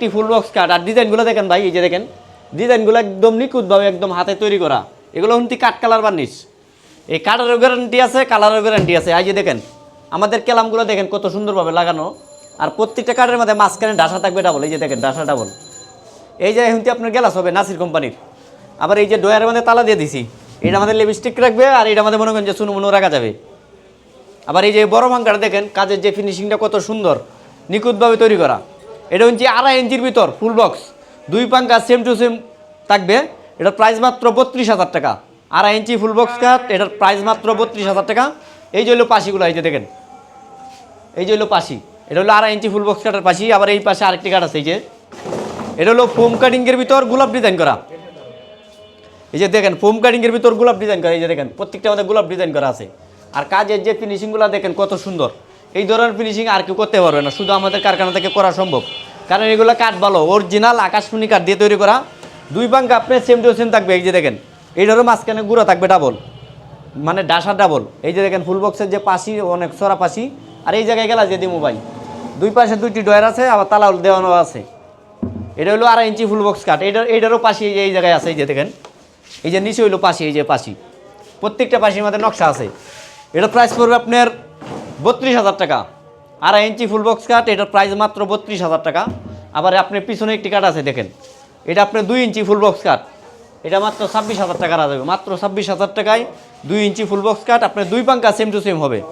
একটি full box cut আর ডিজাইনগুলো দেখেন ভাই, এই যে দেখেন, ডিজাইনগুলো একদম নিখুঁতভাবে একদম হাতে তৈরি করা। এগুলো হচ্ছে কাঠ কালার বার্নিশ। এই কাঠেরও গ্যারান্টি আছে কালারের গ্যারান্টি আছে। এই যে দেখেন, আমাদের কেলামগুলো দেখেন কত সুন্দরভাবে লাগানো। আর প্রত্যেকটা কাঠের মধ্যে মাঝখানে ডাসা থাকবে ডাবল এই যে দেখেন, ডাসা ডাবল এই যে এখন আপনার গ্লাস হবে, নাসির কোম্পানির। আবার এই যে ডয়ারের মধ্যে তালা দিয়ে দিছি। এটা আমাদের লিপস্টিক রাখবে আর এটা আমাদের মনে করেন যে সুনুমুনু রাখা যাবে। আবার এই যে বড় ভাঙ্গাটা দেখেন, কাজের যে ফিনিশিংটা কত সুন্দর, নিখুঁতভাবে তৈরি করা। এটা হচ্ছে আড়াই ইঞ্চির ভিতর ফুল বক্স দুই পাঙ্কা সেম টু সেম থাকবে। এটার প্রাইস মাত্র বত্রিশ হাজার টাকা। আড়াই ইঞ্চি ফুল বক্স কাট এটার প্রাইস মাত্র বত্রিশ হাজার টাকা। এই যে হলো পাশিগুলো, এই যে দেখেন। এই যে হলো পাশি। এটা হলো আড়াই ইঞ্চি ফুল বক্স কাটার পাশি। আবার এই পাশে আরেকটি কাঠ আছে, এই যে। এটা হলো ফোম কাটিংয়ের ভিতর গোলাপ ডিজাইন করা। এই যে দেখেন ফোম কাটিংয়ের ভিতর গোলাপ ডিজাইন করা। এই যে দেখেন, প্রত্যেকটা আমাদের গোলাপ ডিজাইন করা আছে। আর কাজের যে ফিনিশিংগুলো দেখেন, কত সুন্দর। এই ধরনের ফিনিশিং আর কেউ করতে পারবে না। শুধু আমাদের কারখানা থেকে করা সম্ভব। কারণ এগুলো কাঠ ভালো অরিজিনাল আকাশমণি কাঠ দিয়ে তৈরি করা। দুই পাঙ্কা আপনার সেম টু সেম থাকবে, এই যে দেখেন। এইটারও মাঝখানে গুঁড়া থাকবে ডাবল মানে ডাসা ডাবল এই যে দেখেন ফুল বক্সের যে পাশি, অনেক সরা পাশি। আর এই জায়গায় গেলা যে ভাই, দুই পাশে দুইটি ডয়ার আছে, আবার তালা দেওয়ানো আছে। এটা হলো আড়াই ইঞ্চি ফুল বক্স কাঠ। এটার এইটারও পাশি এই এই জায়গায় আছে, এই যে দেখেন। এই যে নিচে হইল পাশি, এই যে পাশি। প্রত্যেকটা পাশির মধ্যে নকশা আছে। এটা প্রাইস পড়বে আপনার বত্রিশ হাজার টাকা। আড়াই ইঞ্চি ফুল বক্স কাঠ এটার প্রাইস মাত্র বত্রিশ হাজার টাকা। আবার আপনার পিছনে একটি কাঠ আছে, দেখেন। এটা আপনার দুই ইঞ্চি ফুল বক্স কাঠ এটা মাত্র ছাব্বিশ হাজার টাকা যাবে মাত্র ছাব্বিশ হাজার টাকায় দুই ইঞ্চি ফুল বক্স কাঠ আপনার দুই পাঙ্কা সেম টু সেম হবে।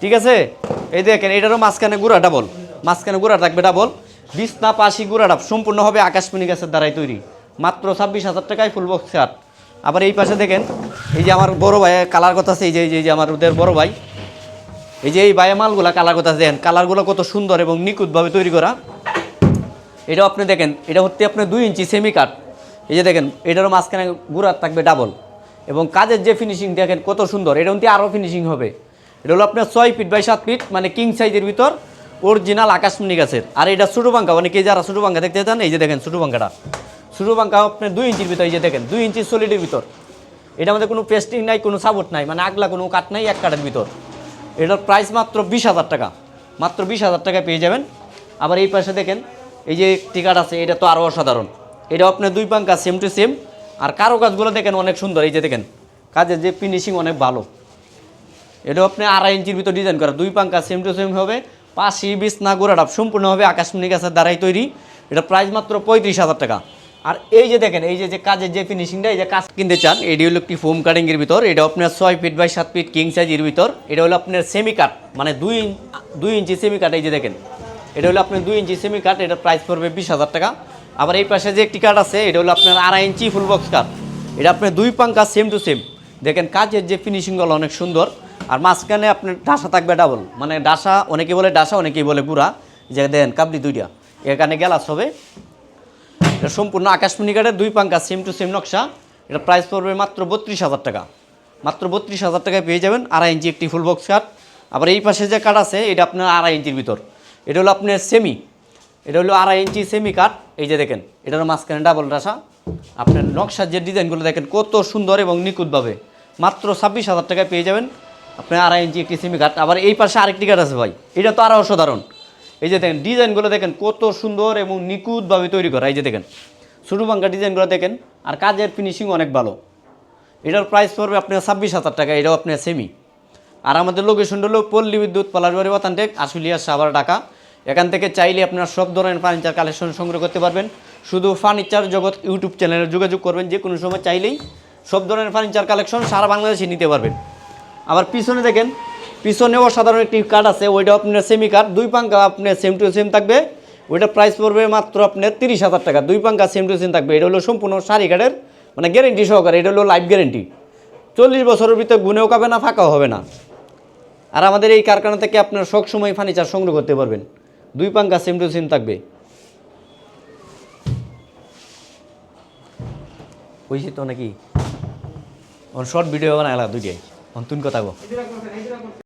ঠিক আছে? এই দেখেন, এটারও মাঝখানে গুঁড়া ডাবল মাঝখানে গুঁড়া থাকবে ডাবল বিছনা, পাশি, গুঁড়া ডাব সম্পূর্ণ হবে আকাশমণি গাছের দ্বারাই তৈরি। মাত্র ছাব্বিশ হাজার টাকায় ফুল বক্স কাঠ আবার এই পাশে দেখেন, এই যে আমার বড় ভাই কালার কথা আছে এই যে- এই যে আমার ওদের বড় ভাই এই যে এই বায়া মালগুলা কালার কথা দেখেন কালারগুলো কত সুন্দর এবং নিখুঁতভাবে তৈরি করা। এটাও আপনি দেখেন, এটা হচ্ছে আপনার দুই ইঞ্চি সেমি কাট এই যে দেখেন, এটারও মাঝখানে গুড়ার থাকবে ডাবল এবং কাজের যে ফিনিশিং দেখেন, কত সুন্দর, এটা হচ্ছে আরও ফিনিশিং হবে। এটা হলো আপনার ছয় ফিট বাই সাত ফিট মানে কিং সাইজের ভিতর অরিজিনাল আকাশমণি গাছের। আর এটা ছোটো মানে কে যারা ছোটো পাঙ্কা দেখতে চান, এই যে দেখেন ছোটো পাঙ্কাটা ছোটো পাঙ্কা আপনার দুই ইঞ্চির ভিতর, এই যে দেখেন, দুই ইঞ্চি সলিডের ভিতর। এটা আমাদের কোনো পেস্টিং নাই, কোনো সাপোর্ট নাই মানে আগলা কোনো কাঠ নাই, এক কাঠের ভিতর। এটার প্রাইস মাত্র বিশ হাজার টাকা। মাত্র বিশ হাজার টাকায় পেয়ে যাবেন। আবার এই পাশে দেখেন, এই যে টিকাট আছে, এটা তো আরও অসাধারণ। এটা আপনার দুই পাঙ্কা সেম টু সেম আর কারও কাজগুলো দেখেন অনেক সুন্দর, এই যে দেখেন, কাজের যে ফিনিশিং অনেক ভালো। এটা আপনি আড়াই ইঞ্চির ভিতর ডিজাইন করা। দুই পাঙ্কা সেম টু সেম হবে। পাশি বিছনা, গোড়াটাপ সম্পূর্ণ হবে আকাশমণি গাছের দ্বারাই তৈরি। এটা প্রাইস মাত্র পঁয়ত্রিশ হাজার টাকা। আর এই যে দেখেন, এই যে যে কাজের যে ফিনিশিংটা এই যে কাজ কিনতে চান, এটি হলো একটি ফোম কাটিংয়ের ভিতর, এটা আপনার ছয় ফিট বাই সাত ফিট কিং সাইজের ভিতর, এটা হলো আপনার সেমি কাট মানে দুই দুই ইঞ্চি সেমি কাট এই যে দেখেন। এটা হলো আপনার দুই ইঞ্চি সেমি কাট এটার প্রাইস পড়বে বিশ হাজার টাকা। আবার এই পাশে যে একটি কাট আছে, এটা হলো আপনার আড়াই ইঞ্চি ফুল বক্স কাঠ এটা আপনার দুই পাঙ্কা সেম টু সেম দেখেন, কাজের যে ফিনিশিংগুলো অনেক সুন্দর, আর মাঝখানে আপনার ডাসা থাকবে ডাবল মানে ডাসা অনেকে বলে ডাসা, অনেকেই বলে গুড়া। যে দেন কাবলি দুইটা। এখানে গ্যালাস হবে। এটা সম্পূর্ণ আকাশমণি কাঠের দুই পাঙ্কা সেম টু সেম নকশা। এটা প্রাইস পড়বে মাত্র বত্রিশ হাজার টাকা। মাত্র বত্রিশ হাজার টাকায় পেয়ে যাবেন আড়াই ইঞ্চি একটি ফুল বক্স কাঠ আবার এই পাশে যে কাঠ আছে, এটা আপনার আড়াই ইঞ্চির ভিতর। এটা হলো আপনার সেমি এটা হলো আড়াই ইঞ্চি সেমি কাঠ এই যে দেখেন, এটার মাঝখানে ডাবল ডাসা আপনার নকশার যে ডিজাইনগুলো দেখেন, কত সুন্দর এবং নিখুঁতভাবে। মাত্র ছাব্বিশ হাজার টাকায় পেয়ে যাবেন আপনার আড়াই ইঞ্চি একটি সেমি কাঠ আবার এই পাশে আরেকটি কাঠ আছে ভাই। এটা তো আরও অসাধারণ। এই যে দেখেন, ডিজাইনগুলো দেখেন কত সুন্দর এবং নিখুঁতভাবে তৈরি করা। এই যে দেখেন, ছোটো বাঙ্কা ডিজাইনগুলো দেখেন, আর কাজের ফিনিশিং অনেক ভালো। এটার প্রাইস পড়বে আপনার ছাব্বিশ হাজার টাকা, এটাও আপনার সেমি আর আমাদের লোকেশন হলো পল্লী বিদ্যুৎ পলাশবাড়ি বাতানটেক আশুলিয়া, সাভার, ঢাকা। এখান থেকে চাইলে আপনার সব ধরনের ফার্নিচার কালেকশন সংগ্রহ করতে পারবেন। শুধু ফার্নিচার জগৎ ইউটিউব চ্যানেলে যোগাযোগ করবেন, যে কোনো সময় চাইলেই সব ধরনের ফার্নিচার কালেকশন সারা বাংলাদেশে নিতে পারবেন। আবার পিছনে দেখেন পিছনেও সাধারণ একটি কার্ড আছে ওইটা আপনার সেমি কার্ড দুই পাঙ্কা আপনার সেম টু সেম থাকবে। ওইটা প্রাইস পড়বে মাত্র আপনার তিরিশ হাজার টাকা, দুই পাঙ্কা সেম টু সেম থাকবে। এটা হলো সম্পূর্ণ শাড়ি কার্ডের মানে গ্যারেন্টি সহকারে, এটা হলো লাইফ গ্যারেন্টি চল্লিশ বছরের ভিতরে গুনেও কাবে না, ফাঁকাও হবে না। আর আমাদের এই কারখানা থেকে আপনার সব সময় ফার্নিচার সংগ্রহ করতে পারবেন। দুই পাঙ্কা সেম টু সেম থাকবে। হয়েছে তো নাকি? শর্ট ভিডিও বানাইলা দুইটাই। অন্তুন কথা গো